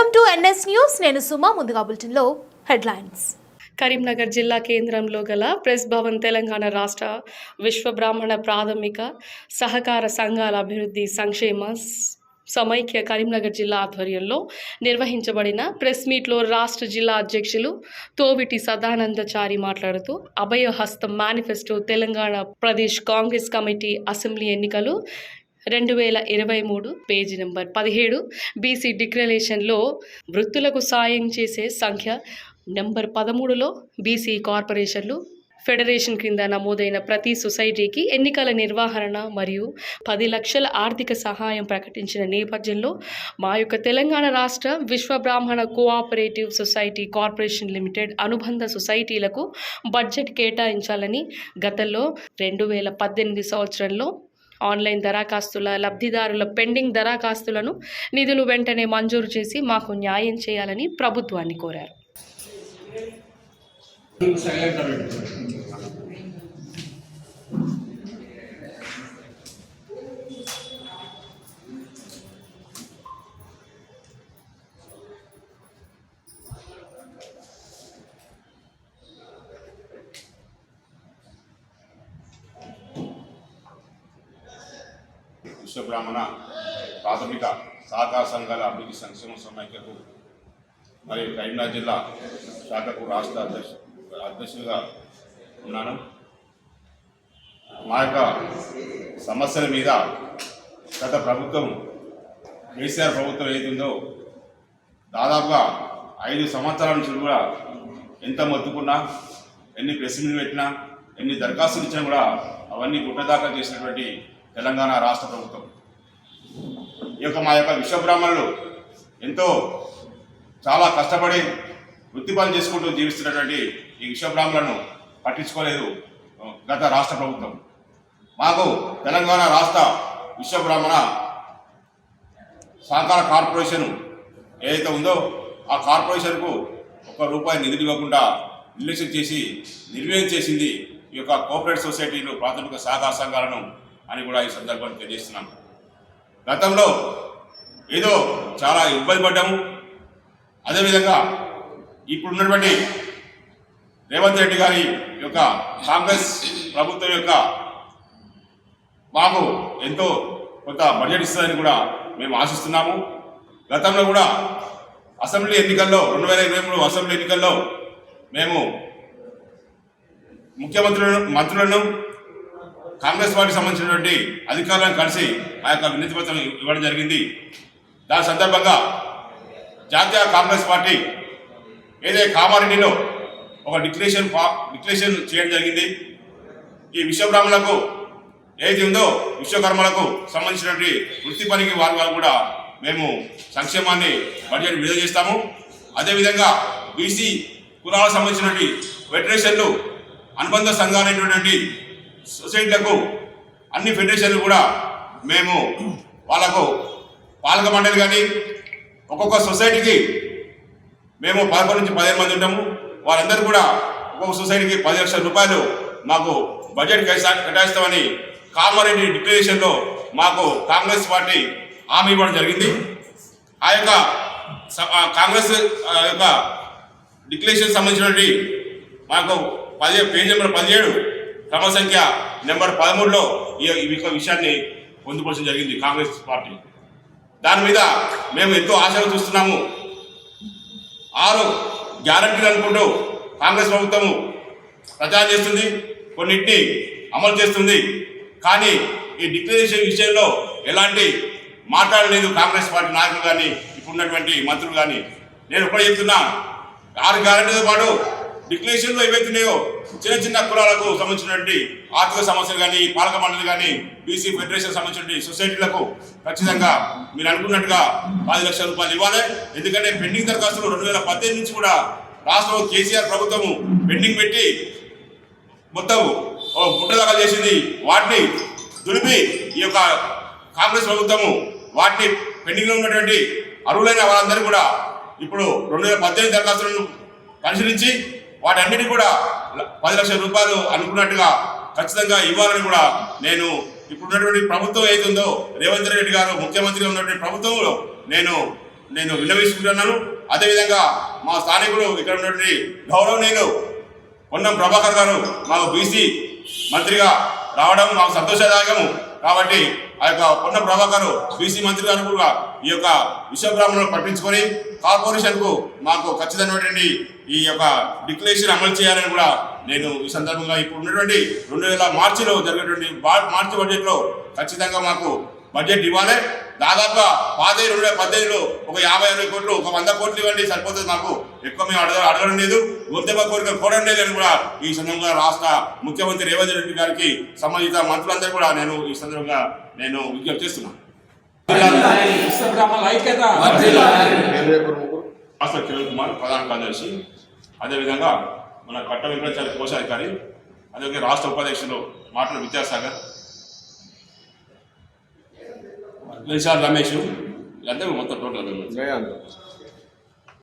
Welcome to NS news. నేను సుమా ముందుగా బులెటిన్లో హెడ్లైన్స్. కరీంనగర్ జిల్లా కేంద్రంలో గల ప్రెస్ భవన్ తెలంగాణ రాష్ట్ర విశ్వ బ్రాహ్మణ ప్రాథమిక సహకార సంఘాల అభివృద్ధి సంక్షేమ సమైక్య కరీంనగర్ జిల్లా ఆధ్వర్యంలో నిర్వహించబడిన ప్రెస్ మీట్లో రాష్ట్ర జిల్లా అధ్యక్షులు తోవిటి సదానందచారి మాట్లాడుతూ Abhayahastam manifesto Telangana Pradesh Congress committee assembly ఎన్నికలు రెండు వేల ఇరవై మూడు పేజీ నెంబర్ పదిహేడు బీసీ డిక్లరేషన్లో వృత్తులకు సాయం చేసే సంఖ్య నెంబర్ పదమూడులో బీసీ కార్పొరేషన్లు ఫెడరేషన్ క్రింద నమోదైన ప్రతి సొసైటీకి ఎన్నికల నిర్వహణ మరియు పది లక్షల ఆర్థిక సహాయం ప్రకటించిన నేపథ్యంలో మా యొక్క తెలంగాణ రాష్ట్ర విశ్వ బ్రాహ్మణ కోఆపరేటివ్ సొసైటీ కార్పొరేషన్ లిమిటెడ్ అనుబంధ సొసైటీలకు బడ్జెట్ కేటాయించాలని గతంలో రెండు వేల పద్దెనిమిది సంవత్సరంలో ఆన్లైన్ దరఖాస్తుల లబ్ధిదారుల పెండింగ్ దరఖాస్తులను నిధులు వెంటనే మంజూరు చేసి మాకు న్యాయం చేయాలని ప్రభుత్వాన్ని కోరారు. విశ్వబ్రాహ్మణ ప్రాథమిక సహకార సంఘాల అభివృద్ధి సంక్షేమ సమైక్యకు మరియు కరీంనగర్ జిల్లా శాఖకు రాష్ట్ర అధ్యక్ష అధ్యక్షులుగా ఉన్నాను. మా యొక్క సమస్యల మీద గత ప్రభుత్వం కేసీఆర్ ప్రభుత్వం ఏదిందో దాదాపుగా ఐదు సంవత్సరాల నుంచి కూడా ఎంత మొత్తుకున్నా ఎన్ని ప్రెస్ మీట్లు పెట్టినా ఎన్ని దరఖాస్తులు ఇచ్చినా కూడా అవన్నీ గుట్టదాకా చేసినటువంటి తెలంగాణ రాష్ట్ర ప్రభుత్వం. ఈ యొక్క మా యొక్క విశ్వబ్రాహ్మణులు ఎంతో చాలా కష్టపడి వృత్తి చేసుకుంటూ జీవిస్తున్నటువంటి ఈ విశ్వబ్రాహ్మణులను పట్టించుకోలేదు గత రాష్ట్ర ప్రభుత్వం. మాకు తెలంగాణ రాష్ట్ర విశ్వబ్రాహ్మణ సహకార కార్పొరేషన్ ఏదైతే ఉందో ఆ కార్పొరేషన్కు ఒక్క రూపాయి నిధులు ఇవ్వకుండా నిర్లక్ష్యం చేసి నిర్వీర్యం చేసింది ఈ యొక్క కోఆపరేటివ్ సొసైటీలు ప్రాథమిక సహకార సంఘాలను అని కూడా ఈ సందర్భాన్ని తెలియజేస్తున్నాం. గతంలో ఏదో చాలా ఇబ్బంది పడ్డాము. అదేవిధంగా ఇప్పుడున్నటువంటి రేవంత్ రెడ్డి గారి యొక్క కాంగ్రెస్ ప్రభుత్వం యొక్క మాకు ఎంతో కొంత బడ్జెట్ ఇస్తుందని కూడా మేము ఆశిస్తున్నాము. గతంలో కూడా అసెంబ్లీ ఎన్నికల్లో రెండు వేల ఇరవై మూడు అసెంబ్లీ ఎన్నికల్లో మేము ముఖ్యమంత్రులను మంత్రులను కాంగ్రెస్ పార్టీకి సంబంధించినటువంటి అధికారులను కలిసి ఆ యొక్క వినతి పత్రం ఇవ్వడం జరిగింది. దాని సందర్భంగా జాతీయ కాంగ్రెస్ పార్టీ ఏదైతే కామారెడ్డిలో ఒక డిక్లరేషన్ డిక్లరేషన్ చేయడం జరిగింది. ఈ విశ్వబ్రాహ్మణులకు ఏది ఉందో విశ్వకర్మలకు సంబంధించినటువంటి వృత్తి పనికి వారి వారు కూడా మేము సంక్షేమాన్ని బడ్జెట్ విడుదల చేస్తాము. అదేవిధంగా బీసీ కులాలకు సంబంధించినటువంటి ఫెడరేషన్లు అనుబంధ సంఘాలైనటువంటి సొసైటీలకు అన్ని ఫెడరేషన్లు కూడా మేము వాళ్ళకు పాలక మండలి కానీ ఒక్కొక్క సొసైటీకి మేము పదకొండు నుంచి పదిహేను మంది ఉంటాము. వారందరూ కూడా ఒక్కొక్క సొసైటీకి పది లక్షల రూపాయలు మాకు బడ్జెట్ కేటాయిస్తామని కామారెడ్డి డిక్లరేషన్లో మాకు కాంగ్రెస్ పార్టీ హామీ ఇవ్వడం జరిగింది. ఆ యొక్క స- కాంగ్రెస్ ఆ యొక్క డిక్లరేషన్ సంబంధించినటువంటి మాకు పదిహేడు పేజ్ నెంబర్ పదిహేడు క్రమ సంఖ్య నెంబర్ పదమూడులో ఈ ఈ యొక్క విషయాన్ని పొందుపరచడం జరిగింది కాంగ్రెస్ పార్టీ. దాని మీద మేము ఎంతో ఆశగా చూస్తున్నాము. ఆరు గ్యారంటీలు అనుకుంటూ కాంగ్రెస్ ప్రభుత్వము ప్రచారం చేస్తుంది కొన్నింటిని అమలు చేస్తుంది. కానీ ఈ డిక్లరేషన్ విషయంలో ఎలాంటి మాట్లాడలేదు కాంగ్రెస్ పార్టీ నాయకులు కానీ ఇప్పుడున్నటువంటి మంత్రులు కానీ. నేను ఒకటే చెప్తున్నా ఆరు గ్యారంటీతో పాటు డిక్లరేషన్లో ఏవైతున్నాయో చిన్న చిన్న కులాలకు సంబంధించినటువంటి ఆర్థిక సమస్యలు కానీ పాలక మండలి కానీ బీసీ ఫెడరేషన్ సంబంధించిన సొసైటీలకు ఖచ్చితంగా మీరు అనుకున్నట్టుగా పది లక్షల రూపాయలు ఇవ్వాలి. ఎందుకంటే పెండింగ్ దరఖాస్తులు రెండు వేల పద్దెనిమిది నుంచి కూడా రాష్ట్రంలో కేసీఆర్ ప్రభుత్వము పెండింగ్ పెట్టి మొత్తం ఓ గుట్టదాకా చేసింది. వాటిని దులిపి ఈ యొక్క కాంగ్రెస్ ప్రభుత్వము వాటిని పెండింగ్లో ఉన్నటువంటి అర్హులైన వాళ్ళందరూ కూడా ఇప్పుడు రెండు వేల పద్దెనిమిది దరఖాస్తులను పరిశీలించి వాటన్నిటి కూడా పది లక్షల రూపాయలు అనుకున్నట్టుగా ఖచ్చితంగా ఇవ్వాలని కూడా నేను ఇప్పుడున్నటువంటి ప్రభుత్వం ఏదుందో రేవంత్ రెడ్డి గారు ముఖ్యమంత్రిగా ఉన్నటువంటి ప్రభుత్వంలో నేను నేను విన్నవిస్తున్నాను అదేవిధంగా మా స్థానికులు ఇక్కడ ఉన్నటువంటి గౌరవనీయులు పొన్నం ప్రభాకర్ గారు మాకు బీసీ మంత్రిగా రావడం మాకు సంతోషదాయకము. కాబట్టి ఆ యొక్క పొన్నం ప్రభాకర్ బీసీ మంత్రి గారు కూడా ఈ యొక్క విశ్వబ్రాహ్మణులు పట్టించుకొని కార్పొరేషన్కు మాకు ఖచ్చితమైనటువంటి ఈ యొక్క డిక్లరేషన్ అమలు చేయాలని కూడా నేను ఈ సందర్భంగా ఇప్పుడు ఉన్నటువంటి రెండు వేల మార్చిలో జరిగినటువంటి మార్చి బడ్జెట్లో ఖచ్చితంగా మాకు బడ్జెట్ ఇవ్వాలి. దాదాపుగా పాదే రెండు వేల పద్దెనిమిదిలో ఒక యాభై అరవై కోట్లు ఒక వంద కోట్లు ఇవ్వండి సరిపోతుంది మాకు. ఎక్కువ మేము అడగ అడగడం లేదు. గొంతెమ్మ కోరిక కోరడం లేదని కూడా ఈ సందర్భంగా రాష్ట్ర ముఖ్యమంత్రి రేవంత్ రెడ్డి గారికి సంబంధిత మంత్రులందరూ కూడా నేను ఈ సందర్భంగా నేను విజ్ఞప్తి చేస్తున్నాను. రాష్ట్ర కిరణ్ కుమార్ ప్రధాన కార్యదర్శి. అదేవిధంగా మన కట్ట వెంకటాచార్య కోశాధికారి అదేవిధంగా రాష్ట్ర ఉపాధ్యక్షులు మాటల విద్యాసాగర్. వెలిసార్ రమేష్. వీళ్ళందరూ మొత్తం టోటల్.